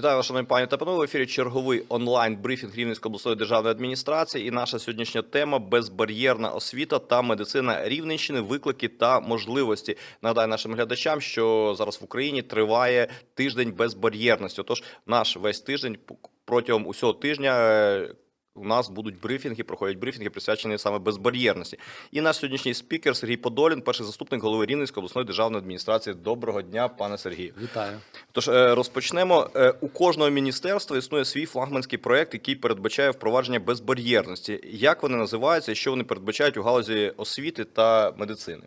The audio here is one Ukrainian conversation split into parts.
Вітаю вас, шановні пані та панове. В ефірі черговий онлайн брифінг Рівненської обласної державної адміністрації. І наша сьогоднішня тема безбар'єрна освіта та медицина Рівненщини, виклики та можливості. Нагадаю нашим глядачам, що зараз в Україні триває тиждень безбар'єрності. Тож наш весь тиждень протягом усього тижня. У нас будуть брифінги, проходять брифінги, присвячені саме безбар'єрності. І наш сьогоднішній спікер Сергій Подолін, перший заступник голови Рівненської обласної державної адміністрації. Доброго дня, пане Сергію. Вітаю. Тож е, розпочнемо. Е, У кожного міністерства існує свій флагманський проект, який передбачає впровадження безбар'єрності. Як вони називаються і що вони передбачають у галузі освіти та медицини?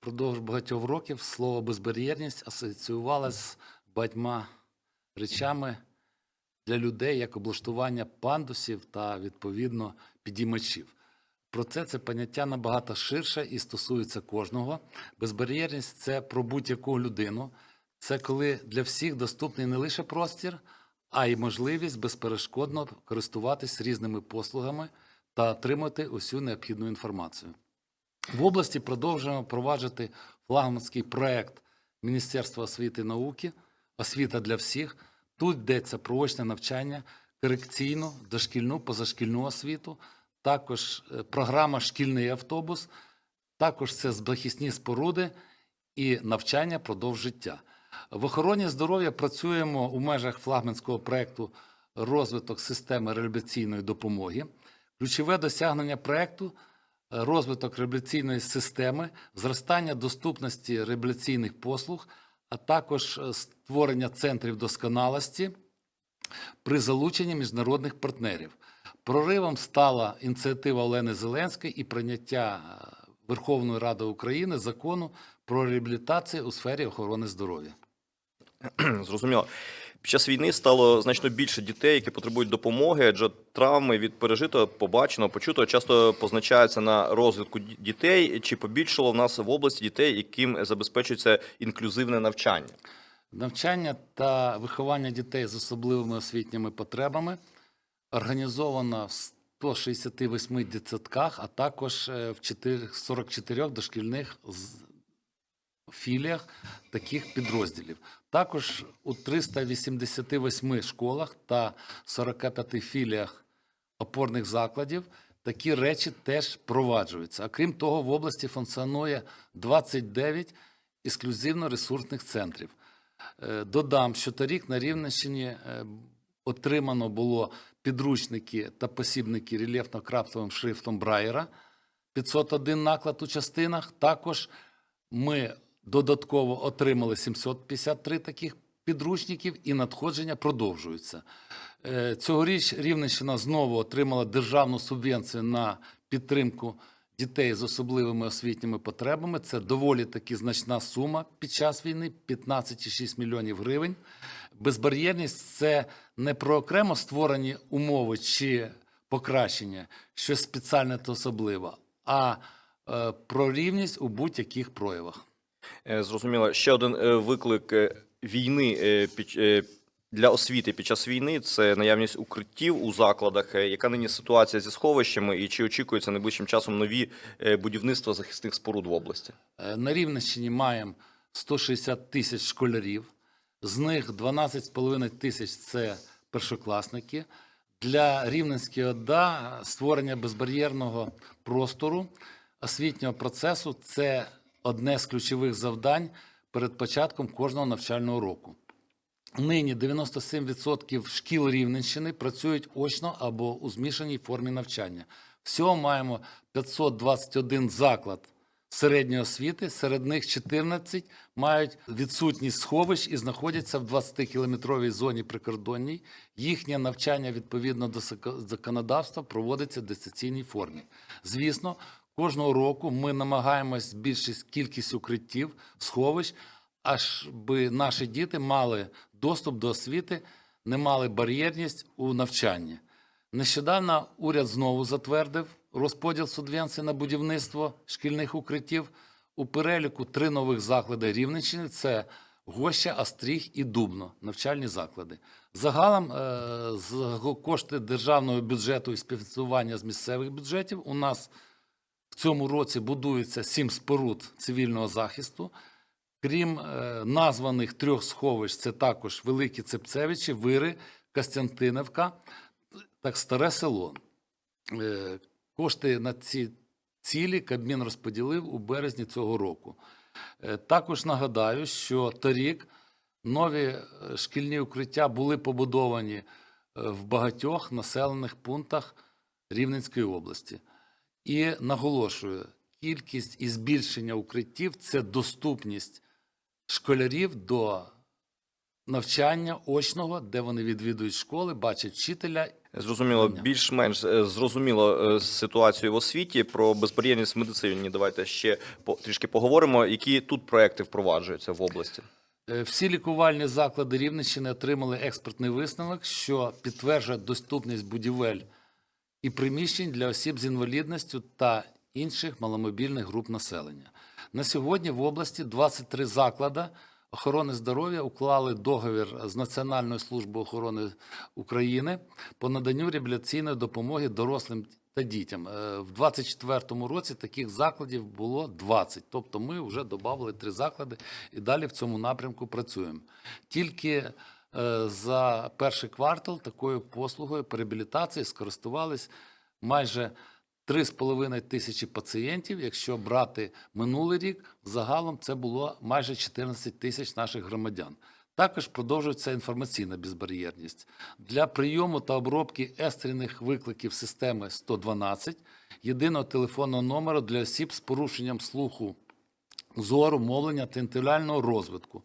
Продовж багатьох років слово безбар'єрність асоціювалося з багатьма речами для людей, як облаштування пандусів та відповідно підіймачів. Проте це поняття набагато ширше і стосується кожного. Безбар'єрність це про будь-яку людину. Це коли для всіх доступний не лише простір, а й можливість безперешкодно користуватись різними послугами та отримати усю необхідну інформацію. В області продовжуємо впроваджувати флагманський проект Міністерства освіти і науки Освіта для всіх. Тут йдеться про очне навчання, корекційну, дошкільну, позашкільну освіту, також е, програма Шкільний автобус, також це захисні споруди і навчання продовж життя. В охороні здоров'я працюємо у межах флагманського проекту розвиток системи реабілітаційної допомоги. Ключове досягнення проекту е, розвиток реабілітаційної системи, зростання доступності реабілітаційних послуг, а також е, створення центрів досконалості при залученні міжнародних партнерів. Проривом стала ініціатива Олени Зеленської і прийняття е, Верховної Ради України закону про реабілітацію у сфері охорони здоров'я. Зрозуміло. Під час війни стало значно більше дітей, які потребують допомоги, адже травми від пережитого, побаченого, почутого часто позначаються на розвитку дітей. Чи побільшало в нас в області дітей, яким забезпечується інклюзивне навчання? Навчання та виховання дітей з особливими освітніми потребами організовано в 168 дитсадках, а також е, в 4 44 дошкільних філіях таких підрозділів. Також у 388 школах та 45 філіях опорних закладів такі речі теж впроваджуються. А крім того, в області функціонує 29 ексклюзивно-ресурсних центрів. Е, Додам, що торік на Рівненщині е, отримано було підручники та посібники рельєфно-краптовим шрифтом Брайера, 501 наклад у частинах. Також ми додатково отримали 753 таких підручників, і надходження продовжуються. Е, Цьогоріч Рівненщина знову отримала державну субвенцію на підтримку дітей з особливими освітніми потребами. Це доволі таки значна сума під час війни 15,6 мільйонів гривень. Безбар'єрність це не про окремо створені умови чи покращення, щось спеціальне та особливе, а е, про рівність у будь-яких проявах. Е, Зрозуміло, ще один е, виклик е, війни для освіти під час війни це наявність укриттів у закладах. Яка нині ситуація зі сховищами, і чи очікується найближчим часом нові будівництва захисних споруд в області? На Рівненщині маємо 160 тисяч школярів, з них 12,5 тисяч це першокласники. Для Рівненської ОДА створення безбар'єрного простору освітнього процесу це одне з ключових завдань перед початком кожного навчального року. Нині 97% шкіл Рівненщини працюють очно або у змішаній формі навчання. Всього маємо 521 заклад середньої освіти, серед них 14 мають відсутність сховищ і знаходяться в 20-кілометровій зоні прикордонній. Їхнє навчання відповідно до законодавства проводиться в дистанційній формі. Звісно, кожного року ми намагаємось збільшити кількість укриттів, сховищ, аж би наші діти мали доступ до освіти, не мали бар'єрність у навчанні. Нещодавно уряд знову затвердив розподіл субвенцій на будівництво шкільних укриттів. У переліку три нових заклади Рівненщини це Гоща, Остріг і Дубно, навчальні заклади. Загалом, е, з кошти державного бюджету і співфінансування з місцевих бюджетів у нас цьому році будується сім споруд цивільного захисту. Крім е, названих трьох сховищ, це також Великі Цепцевичі, Вири, Костянтинівка та Старе Село. Е, Кошти на ці цілі Кабмін розподілив у березні цього року. Е, Також нагадаю, що торік нові шкільні укриття були побудовані в багатьох населених пунктах Рівненської області. І наголошую, кількість і збільшення укриттів це доступність школярів до навчання очного, де вони відвідують школи, бачать вчителя. Зрозуміло, більш-менш е, зрозуміло е, ситуацію в освіті. Про безбар'єрність в медицині давайте ще трішки поговоримо. Які тут проекти впроваджуються в області? Е, Всі лікувальні заклади Рівненщини отримали експертний висновок, що підтверджує доступність будівель і приміщень для осіб з інвалідністю та інших маломобільних груп населення. На сьогодні в області 23 заклади охорони здоров'я уклали договір з Національною службою охорони України по наданню реабілітаційної допомоги дорослим та дітям. Е, В 2024 році таких закладів було 20. Тобто ми вже додали три заклади і далі в цьому напрямку працюємо. Тільки за перший квартал такою послугою по реабілітації скористувались майже 3,5 тисячі пацієнтів. Якщо брати минулий рік, загалом це було майже 14 тисяч наших громадян. Також продовжується інформаційна безбар'єрність. Для прийому та обробки екстрених викликів системи 112 єдиного телефонного номеру для осіб з порушенням слуху, зору, мовлення та інтелектуального розвитку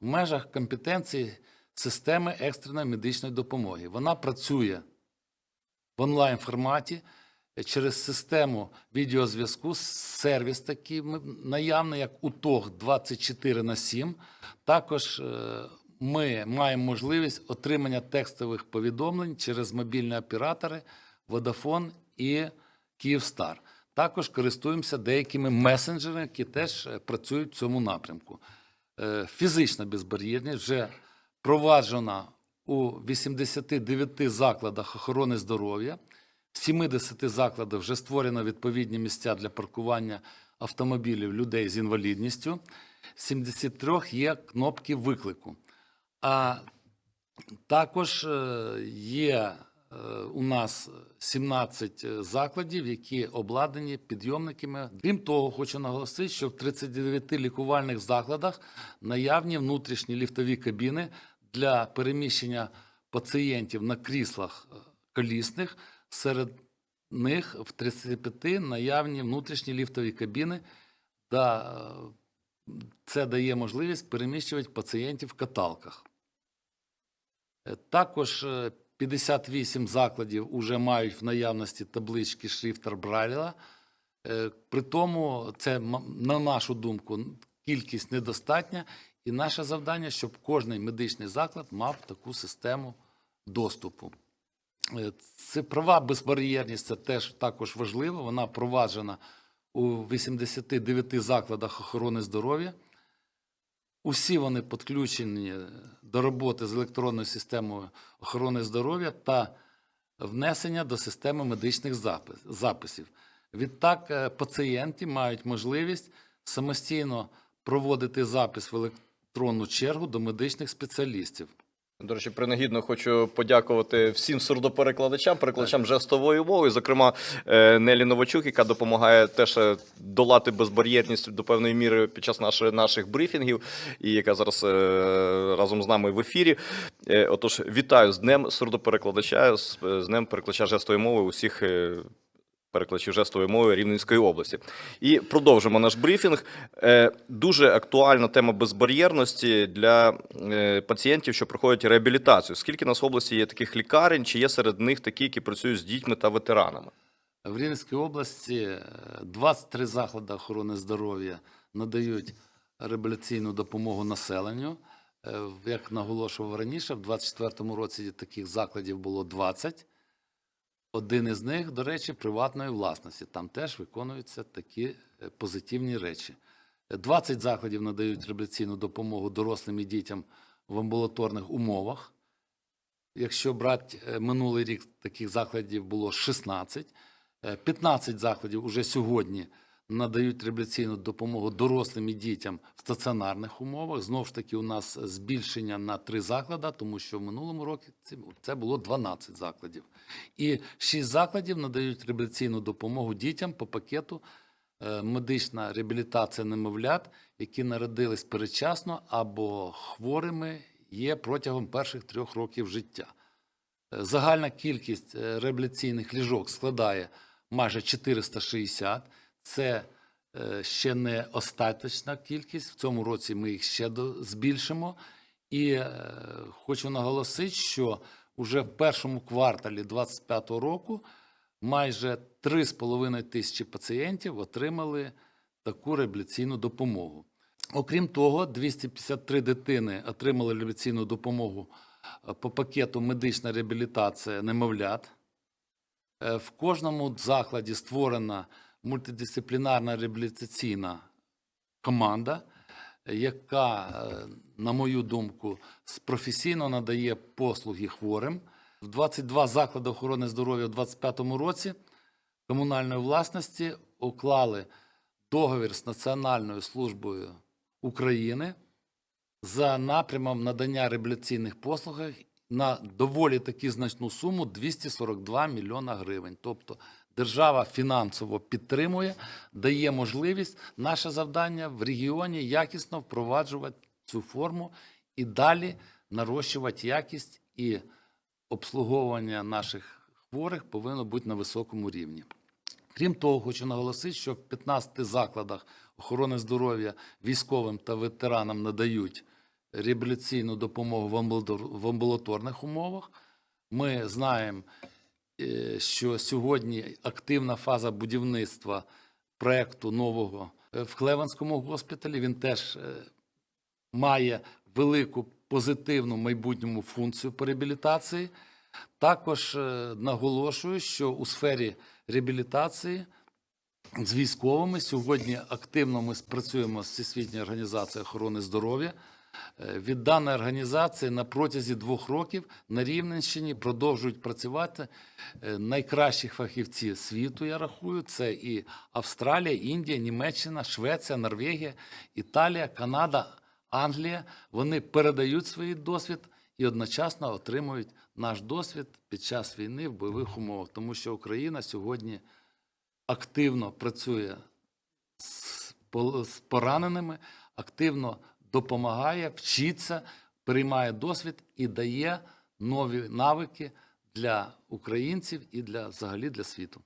в межах компетенції системи екстреної медичної допомоги. Вона працює в онлайн форматі е, через систему відеозв'язку, сервіс такий наявний, як УТОГ 24 на 7. Також е, ми маємо можливість отримання текстових повідомлень через мобільні оператори Vodafone і Kyivstar. Також користуємося деякими месенджерами, які теж е, працюють в цьому напрямку. Фізична безбар'єрність вже проваджена у 89 закладах охорони здоров'я. В 70 закладах вже створено відповідні місця для паркування автомобілів людей з інвалідністю. В 73 є кнопки виклику. А також е, є е, у нас 17 закладів, які обладнані підйомниками. Крім того, хочу наголосити, що в 39 лікувальних закладах наявні внутрішні ліфтові кабіни для переміщення пацієнтів на кріслах е, колісних. Серед них в 35 наявні внутрішні ліфтові кабіни. Да, е, це дає можливість переміщувати пацієнтів в каталках. Е, Також е, 58 закладів вже мають в наявності таблички шрифтер Брайля. При тому, це, на нашу думку, кількість недостатня, і наше завдання, щоб кожний медичний заклад мав таку систему доступу. Е, Цифрова безбар'єрність це теж також важливо. Вона впроваджена у 89 закладах охорони здоров'я. Усі вони підключені до роботи з електронною системою охорони здоров'я та внесення до системи медичних записів. Відтак, е, пацієнти мають можливість самостійно проводити запис в електронну чергу до медичних спеціалістів. До речі, принагідно хочу подякувати всім сурдоперекладачам, перекладачам жестової мови, зокрема е, Нелі Новачук, яка допомагає теж е, долати безбар'єрність до певної міри під час наших, наших брифінгів, і яка зараз е, разом з нами в ефірі. Отож, вітаю з Днем сурдоперекладача, з Днем перекладача жестової мови усіх. Е, Перекладачів жестової мови Рівненської області. І продовжимо наш брифінг. Е, Дуже актуальна тема безбар'єрності для е, пацієнтів, що проходять реабілітацію. Скільки нас в області є таких лікарень, чи є серед них такі, які працюють з дітьми та ветеранами? В Рівненській області е, 23 заклади охорони здоров'я надають реабілітаційну допомогу населенню. Е, Як наголошував раніше, в 2024 році таких закладів було 20. Один із них, до речі, приватної власності. Там теж виконуються такі е, позитивні речі. Е, 20 закладів надають реабілітаційну допомогу дорослим і дітям в амбулаторних умовах. Якщо брати е, минулий рік, таких закладів було 16. Е, 15 закладів уже сьогодні надають реабілітаційну допомогу дорослим і дітям в стаціонарних умовах. Знову ж таки, у нас збільшення на три заклади, тому що в минулому році це- було 12 закладів. І 6 закладів надають реабілітаційну допомогу дітям по пакету е, медична реабілітація немовлят, які народились передчасно або хворими є протягом перших трьох років життя. Е, Загальна кількість е, реабілітаційних ліжок складає майже 460. Це е, ще не остаточна кількість. В цьому році ми їх ще збільшимо. І е, хочу наголосити, що вже в першому кварталі 2025 року майже 3,5 тисячі пацієнтів отримали таку реабілітаційну допомогу. Окрім того, 253 дитини отримали реабілітаційну допомогу е, по пакету медична реабілітація немовлят. В кожному закладі створена мультидисциплінарна реабілітаційна команда, яка, е, на мою думку, професійно надає послуги хворим. В 22 заклади охорони здоров'я у 2025 році комунальної власності уклали договір з Національною службою України за напрямом надання реабілітаційних послуг на доволі таки значну суму 242 мільйона гривень. Тобто держава фінансово підтримує, дає можливість наше завдання в регіоні якісно впроваджувати цю форму і далі нарощувати якість і обслуговування наших хворих повинно бути на високому рівні. Крім того, хочу наголосити, що в 15 закладах охорони здоров'я військовим та ветеранам надають реабілітаційну допомогу в амбулатор- амбулаторних умовах. Ми знаємо, що сьогодні активна фаза будівництва проекту нового е, в Клеванському госпіталі. Він теж е, має велику позитивну майбутньому функцію по реабілітації. Також е, наголошую, що у сфері реабілітації з військовими сьогодні активно ми спрацюємо з Всесвітньою організацією охорони здоров'я. Е, Від даної організації на протязі двох років на Рівненщині продовжують працювати е, найкращі фахівці світу, я рахую. Це і Австралія, Індія, Німеччина, Швеція, Норвегія, Італія, Канада, Англія. Вони передають свій досвід і одночасно отримують наш досвід під час війни в бойових умовах, тому що Україна сьогодні активно працює з з пораненими, активно допомагає, вчиться, приймає досвід і дає нові навики для українців і для взагалі для світу.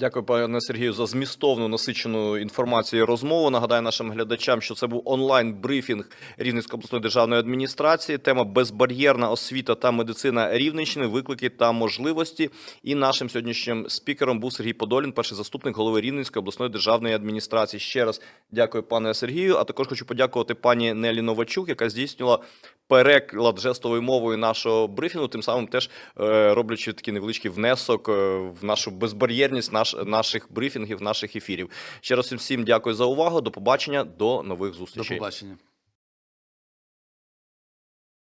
Дякую, пане Сергію, за змістовну насичену інформацію і розмову. Нагадаю нашим глядачам, що це був онлайн-брифінг Рівненської обласної державної адміністрації. Тема безбар'єрна освіта та медицина Рівненщини, виклики та можливості. І нашим сьогоднішнім спікером був Сергій Подолін, перший заступник голови Рівненської обласної державної адміністрації. Ще раз дякую, пане Сергію. А також хочу подякувати пані Нелі Новачук, яка здійснювала переклад жестовою мовою нашого брифінгу, тим самим теж е, роблячи такий невеличкий внесок е, в нашу безбар'єрність наш, наших брифінгів, наших ефірів. Ще раз всім дякую за увагу. До побачення, до нових До зустрічей. побачення.